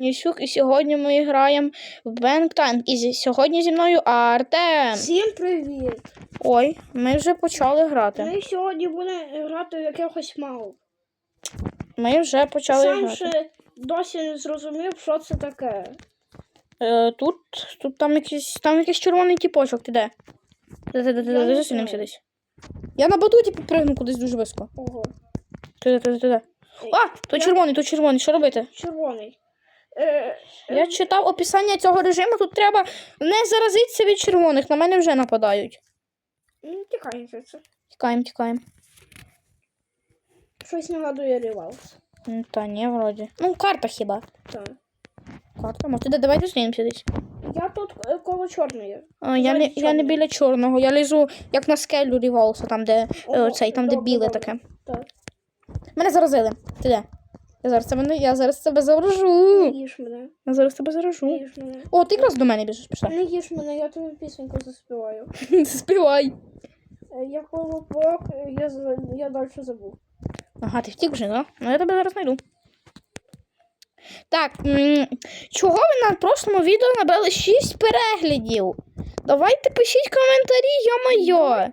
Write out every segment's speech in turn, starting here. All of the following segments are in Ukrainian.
Нісюк, і сьогодні ми граємо в Tank. І сьогодні зі мною Артем. Всім привіт! Ой, ми вже почали грати. Ми сьогодні будемо грати в якихось мав. Ми вже почали Сам грати. ще досі не зрозумів, що це таке. Е, тут, тут там якийсь, там якийсь червоний тіпочок, ти де? Ти ти ти засунемося десь. Я на батуті підпригну кудись дуже високо. Ого. Ти ти де, ти де. А, то червоний, то червоний, що робити? Червоний. Е, Я читав описання цього режиму, тут треба не заразитися від червоних, на мене вже нападають. ну, тікай звідси. Тікаємо, тікаємо. Щось нагадує ревалс. М, Та ні, вроді. Ну, карта хіба. Так. Карта, може, де, давай зустрінемося десь. Я тут е, коло чорної. А, я, не, я не біля чорного, я лізу як на скелю ріволса, там, де е, Ого, цей, там, де добре, біле добре. таке. Так. Мене заразили. Ти де? Я зараз тебе, я зараз тебе заражу. Не їж мене. Я зараз тебе Не заражу. їж мене. О, ти якраз до мене біжиш, пішла. Не їж мене, я тобі пісеньку заспіваю. Співай. Е, Я колобок, е, я, я далі забув. Ага, ти втік вже, да? Ну я тебе зараз знайду. Так, чого ви на прошлому відео набрали 6 переглядів? Давайте пишіть коментарі, йо-моє.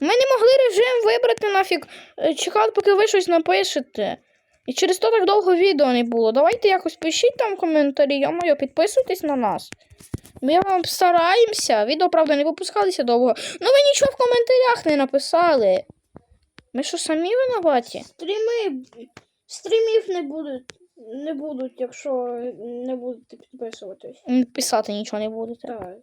Ми не могли режим вибрати нафіг, е, чекати, поки ви щось напишете. І через то так довго відео не було. Давайте якось пишіть там коментарі, йо-моє, підписуйтесь на нас. Ми вам стараємося. Відео, правда, не випускалися довго. Ну ви нічого в коментарях не написали. Ми що самі винуваті? Стріми. Стрімів не будуть. Не будуть, якщо не будете підписуватись. Писати нічого не будете. Так.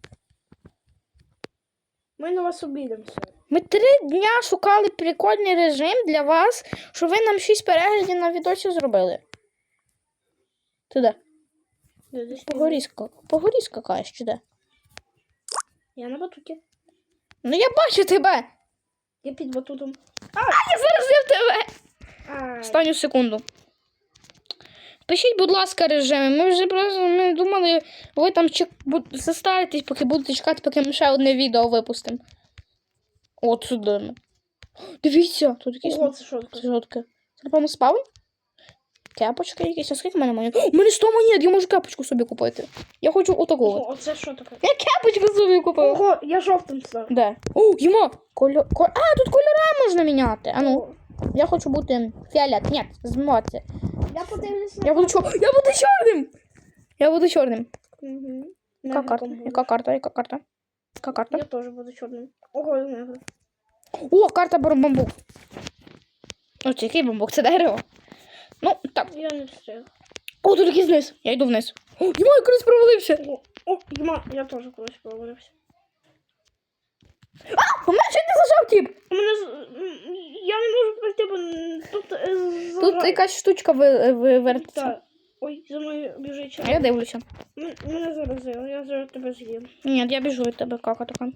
Ми на вас обідемося. Ми три дня шукали прикольний режим для вас, щоб ви нам 6 переглядів на відосі зробили. Я Погорізка. Погорізка кажеш, чи де? Я на батуті. Ну я бачу тебе! Я під батутом. А Я заразив тебе! Останню секунду. Пишіть, будь ласка, режими. Ми вже просто ми думали, ви там чек... застаритесь, поки будете чекати, поки ми ще одне відео випустимо. От сюди. Дивіться, тут якісь Ого, це що таке? жодки. Це, напевно, спавн? Кепочка якісь. А скільки в мене монет? У мене 100 монет, я можу кепочку собі купити. Я хочу отакого. Ого, оце що таке? Я кепочку собі купив. Ого, я жовтим став. Де? О, йма! Кольор... ко- А, тут кольори можна міняти. А ну, О, я хочу бути фіолет. Ні, змоти. Я подивлюсь на Я буду чор... Я буду чорним! Я буду чорним. Угу. Яка карта? Яка карта? Яка карта? Яка карта? Я теж буду чорним. Ого, негр. О, карта бамбук. О, це який бамбук? Це дерево. Ну, так. Я не встиг. О, тут якийсь вниз. Я йду вниз. О, йма, я колись провалився. О, Єма, я теж колись провалився. У мене чуть не зажав тіп. У мене з... м, Я не можу пройти, бо м, тут е, Тут зажа- якась штучка ви, ви вертиться. Так. Ой, за мною біжить А чоловік. я дивлюся. М- Мене заразило, я зараз тебе з'їм. Ні, я біжу від тебе, кака така.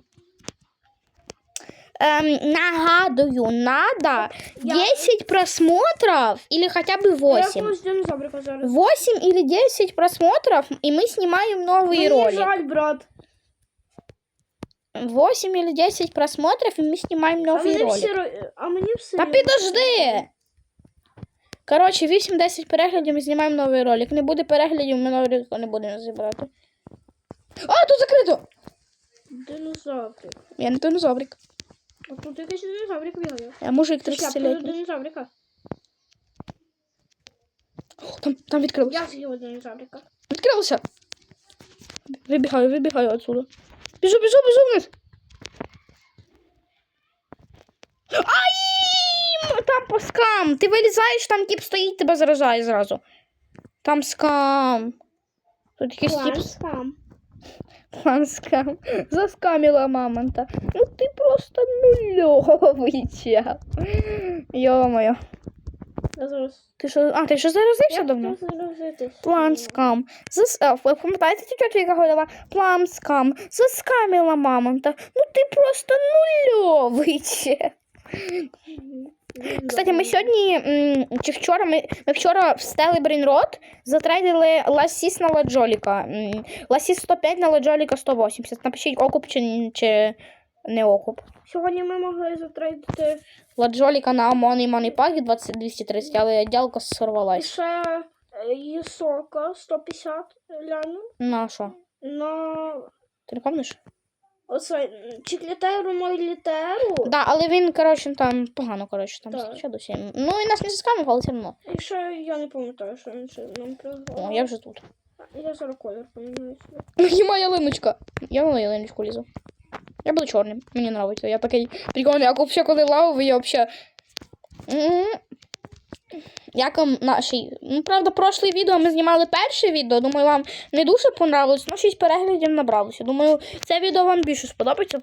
Ем, нагадую, надо Я- 10 просмотров или хотя бы Я 8. якогось динозаврика зараз. 8 или 10 просмотров, и мы снимаем новый Мені ролик. жаль, брат. 8 или 10 просмотров, и мы снимаем А ролик. ро- А мені все... Та підожди! Коротше, 8-10 переглядів ми знімаємо новий ролик. Не буде переглядів, ми новий ролик не будемо зібрати. А, тут закрито! Динозаврик. Я не динозаврик. А тут якийсь динозаврик бігає. Я мужик Це шляпка 30-літній. динозаврика. О, Там, там відкрилося. Я з'їла динозаврика. Відкрилося. Вибігаю, вибігаю отсюда. Біжу, біжу, біжу вниз. Ай! Там по скам. Ти вилізаєш, там тип стоїть, тебе заражає зразу. Там скам. Тут якийсь тип Скам. План скам. Заскамила мамонта. Ну ти просто нульовий чел. Йо-моє. Я зараз... Ти що? А, ти що заразився Я давно? План скам. Зас... А, ви пам'ятаєте цю тетю, яка говорила? План скам. Заскамила мамонта. Ну ти просто нульовий чел. Кстати, ми сьогодні м, чи вчора ми, ми вчора встали брейнрот, затрейдили ласіс на ладжоліка. Ласіс 105 на ладжоліка 180. Напишіть окуп чи, чи не окуп. Сьогодні ми могли затрейдити Ладжоліка на Pack 20 230, але дялка і сорвалась. ще Е, сока 150 ляну. На що? На Ти не пам'ятаєш? оце чи літеру мою літеру. Да, але він, коротше, там погано, коротше, там Так. ще досі. Ну і нас не заскамив, але все одно. І ще я не пам'ятаю, що він ще нам О, приготував. я вже тут. Я зараз колір поміняю собі. І моя ялиночка. Я на ялиночку лізу. Я буду чорним. Мені подобається. Я такий прикольний, як взагалі коли лаву, я взагалі. Як вам наші. Ну, правда, прошле відео ми знімали перше відео. Думаю, вам не дуже понравилось, ну 6 переглядів набралося. Думаю, це відео вам більше сподобається.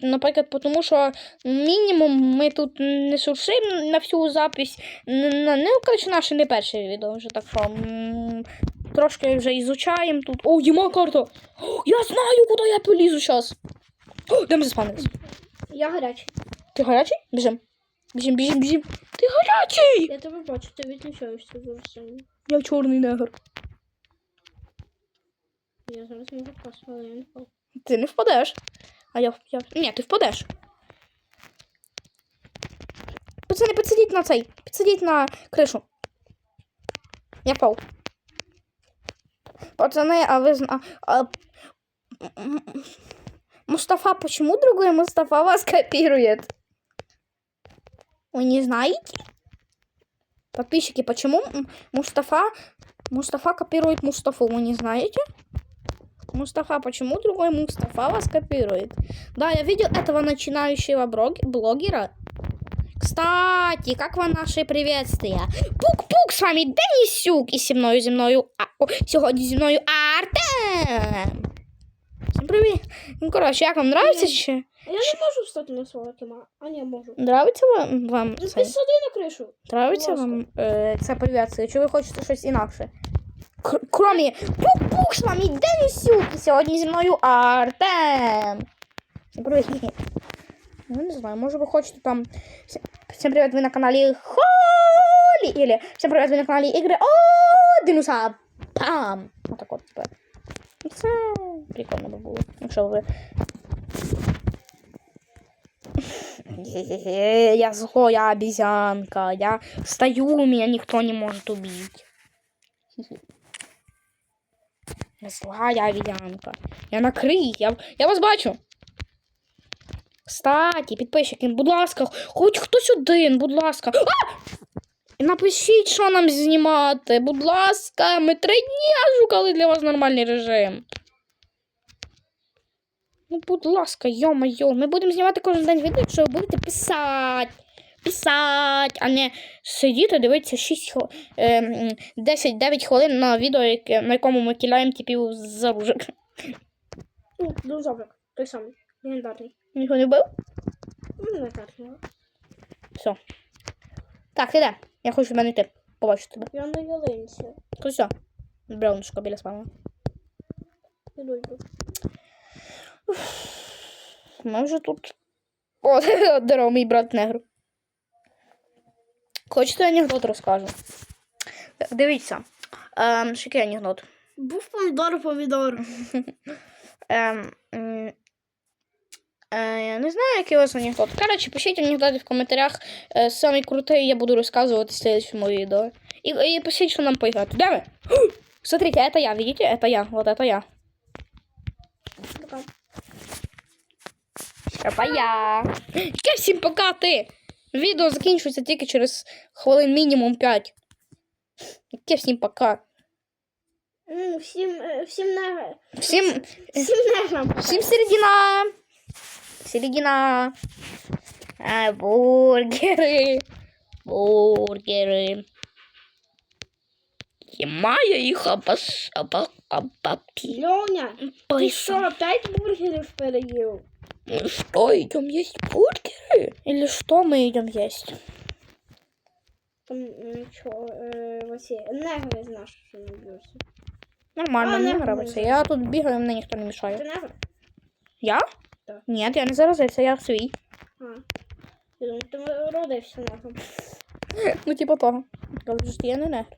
Наприклад, тому що мінімум ми тут не шуршимо на всю запись. Н- н- Не, коротше, наше не перше відео вже так що. Трошки вже ізучаємо тут. О, їма карта! О, я знаю, куди я полізу зараз. О, де ми? Я гарячий. Ти гарячий? Біжим. Біжим, біжим, біжим. Ти гарячий! Я тебе бачу, ти відключаєшся дуже. Я чорний негр. Я зараз можу впасти, але я не впав. Ти не впадеш. А я, я... Ні, ти впадеш. Пацани, підсидіть на цей. Підсидіть на кришу. Я впав. Пацани, а зна... А... м- Мустафа, почему другой Мустафа вас копирует? Вы не знаете? Подписчики, почему Мустафа Мустафа копирует Мустафу, вы не знаете? Мустафа, почему другой Мустафа вас копирует? Да, я видел этого начинающего блогера. Кстати, как вам наши приветствия? Пук-пук, с вами Денисюк, и зі мною, зі мною, а, о, сьогодні зі мною Артем. Всім привіт. Ну, коротше, як вам нравиться ще? Я не можу встати на свого кіма. А ні, можу. Нравиться вам, вам Ну, це? підсади на кришу. Нравиться будь вам е, це приветствие? Чи ви хочете щось інакше? К- Кромі пук-пук, з вами Денисюк, і сьогодні зі мною Артем. Всім привіт. Ну, не знаю, може ви хочете там... Всім- Всім привіт, ви на каналі Холі, или всім привіт, ви на каналі Ігри О, Динуса. Пам. Отак от тепер. Ну, Це прикольно би було, якщо ви... Е, Я злая обезьянка. Я стою, меня никто не может убить. Я злая обезьянка. Я накрий. Я, я вас бачу. Кстати, підписчики, будь ласка, хоч хтось один, будь ласка. А! Напишіть, що нам знімати. Будь ласка, ми три дні шукали для вас нормальний режим. Ну, будь ласка, йо-моє, ми будемо знімати кожен день відео, якщо ви будете писати. Писати, а не сидіти, дивитися 6 е, 10-9 хвилин на відео, на якому ми кидаємо типів з оружок. Ну, динозаврик. Той самий. Легендарний. Ніхто не вбив? Ну, не так, не. Все. Так, ти де? Я хочу в мене йти. Побачу тебе. Я на ялинці. Ось все. Браунушка біля спавна. Іду, йду. Ми вже тут. О, здорово, мій брат негр. Хочете анекдот розкажу? Дивіться. Ем, що який анекдот? Був помідор, помідор. Ем, я не знаю, який у вас анекдот. Коротше, пишіть анекдоти в коментарях. Е, самий крутий я буду розказувати в следующем відео. І, і пишіть, що нам поіграти. Де ви? Смотрите, это я, видите? Это я. Вот это я. Така. Это я. Яке всім пока ти. Відео закінчується тільки через хвилин мінімум 5. Яке всім пока. Ну, всім, е, всім не... Всім, Всім неграм. всім середина. Середина. А, бургери. Бургери. Мая їх абас, аба, абапі. Льоня, ти що, п'ять бургерів переїв? Ну что, идем есть бургеры? Или что мы идем есть? Там, нічого, е, ось є. негри з нашого що не б'ються. Нормально, А, мне не нравится. знаю. Я тут бегаю, мне никто не Ти мешает. негр? Я? Да. Нет, я не заразился, я свій. А. Я думаю, ти родився негром. Ну, типа того. Кажу, що я не негр.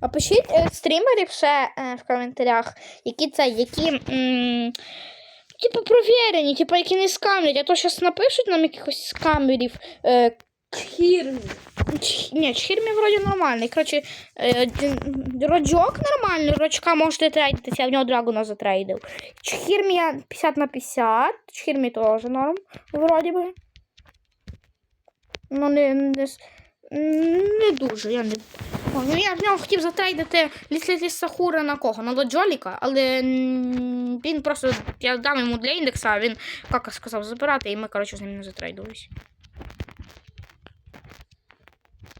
А пишіть е, стрімерів ще е, в коментарях, які це, які. М, типу, провірені, типу, які не скамлять, а то зараз напишуть нам якихось скамерів. Е, Хірні. Ч- Ні, чхірмі вроді нормальний. Коротше, е, роджок нормальний, рочка можете трейдитися, я в нього драгона затрейдив. Чхірмі я 50 на 50, чхірмі теж норм, вроді би. Ну, не, не, не дуже, я не. О, ну, я в нього хотів затрейдити ліслі Сахура на кого? На Лоджоліка, але він просто. Я дам йому для індекса, а він как сказав забирати, і ми, коротше, з ним не затрейдились.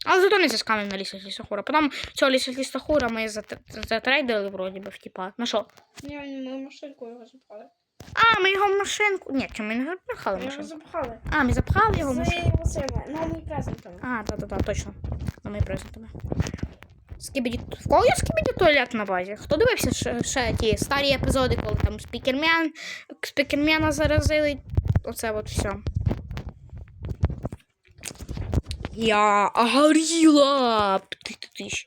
Але зато не заскамив на лісі Сахура. Потім цього лісі Сахура ми затрейдили вроді би, типа. На що? Ні, ми машинку його запхали. А, ми його в машинку. Ні, чому ми не запхали Ми його запхали. А, ми запхали його в машинку. З новими презентами. А, да-да-да, точно. На мої презентами. Скібіді... В кого є скібіді туалет на базі? Хто дивився ще, ще ті старі епізоди, коли там спікермен, спікермена заразили? Оце от все. Я! Ти-ти-тиш.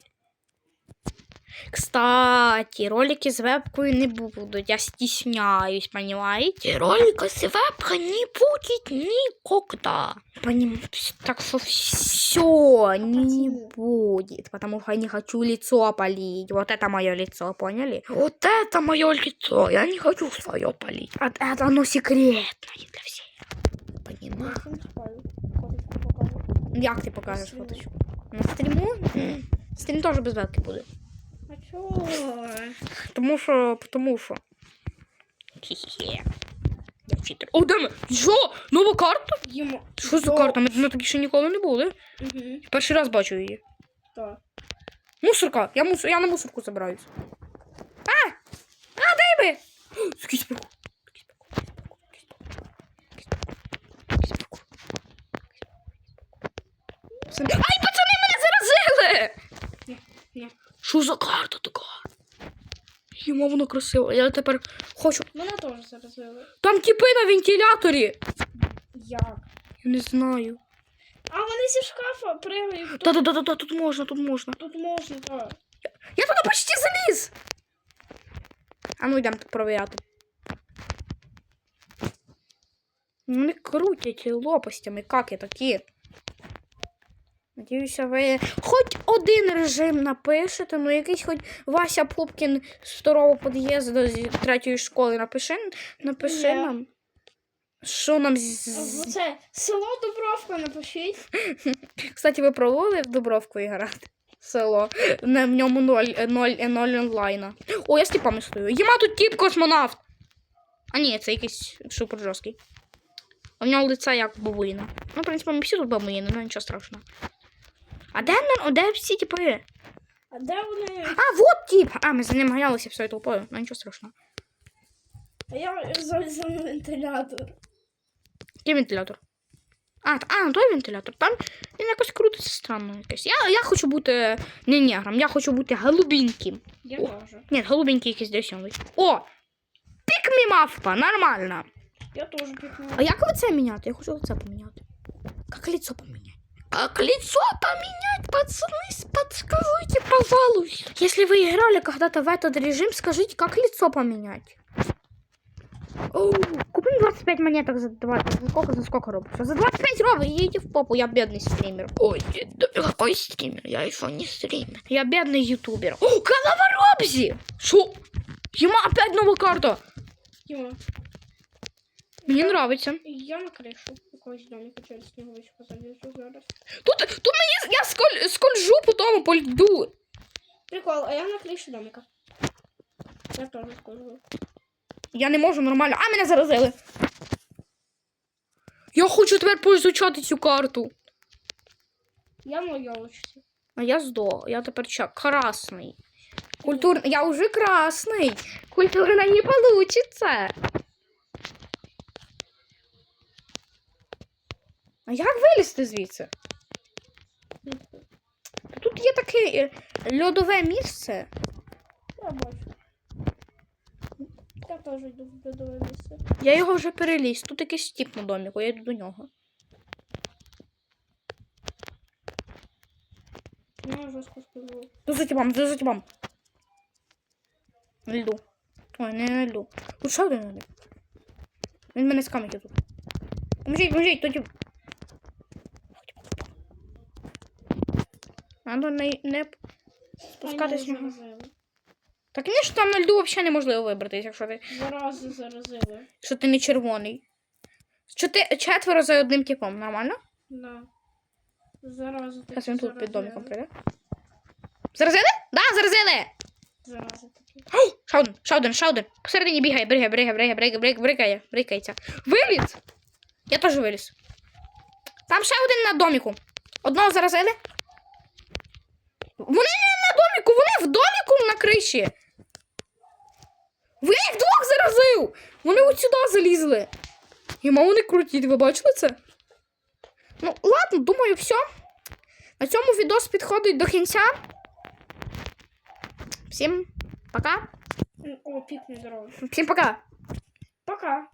Кстати, ролики з вебкою не будуть. Я стесняюсь, понимаете? Ролика с вебкой не будет никогда. Поним... Так что все не будет, потому что я не хочу лицо полить. Вот это мое лицо, поняли? Вот это мое лицо. Я не хочу свое полить. А это оно секретное для всех. Понимаешь? Як ти покажеш фоточку? На стріму? Стрім теж без вебки буде. А чого? Тому що, тому що. Хі-хі. Я читер. О, де ми? Що? Нова карта? Йому. Що за карта? Ми на такі ще ніколи не були. Угу. Перший раз бачу її. Так. Мусорка. Я, мус... я на мусорку забираюсь. А! А, дай би! Якийсь прикол. Якийсь прикол. Якийсь прикол. Якийсь прикол. Прикол. Ай, пацани, мене заразили! Що за карта така? Йому воно красиво. Я тепер хочу. Мене теж заразили. Там тіпи на вентиляторі. Як? Я не знаю. А вони зі шкафа пригають. Тут, Та-та-та-та, тут можна, тут можна. тут можна, так. Я туди почти заліз. А ну йдемо провіряти. Ну, Вони крутять лопастями, каки такі. Надіюся, ви хоч один режим напишете, ну якийсь хоч Вася Пупкін з второго під'їзду з третьої школи напиши, напиши Ні. нам. Що нам з... Це село Дубровка напишіть. Кстати, ви пробували в Дубровку грати? Село. В ньому ноль, ноль, ноль онлайна. О, я з типами стою. Єма тут тип космонавт. А ні, це якийсь супер жорсткий. В нього лице як бабуїна. Ну, в принципі, ми всі тут бабуїни, ну нічого страшного. А де, ну, де всі типи? А де вони? А, вот тип! А, ми за ним ганялися всією толпою, ну нічого страшного. А я залізла на вентилятор. Який вентилятор? А, а, той вентилятор. Там він якось крутиться странно якось. Я, я хочу бути не негром, я хочу бути голубеньким. Я О. теж. Нет, голубенький якийсь десятий. О! Пікмі мавпа, нормально. Я теж пікнула. А як лице міняти? Я хочу лице поміняти. Как лицо поменять? Как лицо поменять, пацаны, подскажите, пожалуйста. Если вы играли когда-то в этот режим, скажите, как лицо поменять. Оу, Купим 25 монеток за 20. За сколько, за сколько робов? За 25 робов, идите в попу, я бедный стример. Ой, да какой стример? Я еще не стример. Я бедный ютубер. О, голова Робзи! Шо? Ема, опять новая карта. Йо. Мне нравится. Я на кришу якогось домика через сніговичку залізу зараз. Тут, тут мені, я сколь, скольжу по тому, по льду. Прикол, а я на криші домика. Я теж скажу. Я не можу нормально. А, мене заразили. Я хочу тепер поізучати цю карту. Я на йолочці. А я здох. Я тепер ча, красний. Культур... Я уже красний. Культурно не получится. А як вилізти звідси? Тут є таке е, льодове місце. Я бачу. Я теж йду в бедове місце. Я його вже переліз. Тут якийсь тіп на доміку, я йду до нього. Я жорстко скажу. До за до за тіпом. Льду. Ой, не на льду. Тут ще один льду. Він мене скамить тут. Поможіть, поможіть, тоді. Надо не, не спускатись. На-. Так ні, що там на льду взагалі неможливо вибратись, якщо ти, Зарази заразили. якщо ти не червоний. Чоти, четверо за одним типом, нормально? Да. Зарази такі Зараз він тут під домиком прийде. Заразили? Да, заразили! Зарази такі. Ще один, ще один. Посередині бігає, бригає, бригає, бригає, бригає, бригає, бригає, брикається. Виліз! Я теж виліз. Там ще один на доміку. Одного заразили. Вони не на доміку, вони в доміку на криші. Ви їх двох заразив! Вони от сюди залізли. І вони круті, ви бачили це? Ну, ладно, думаю, все. На цьому відос підходить до кінця. Всім пока. О, пікне дорогу. Всім пока. Пока.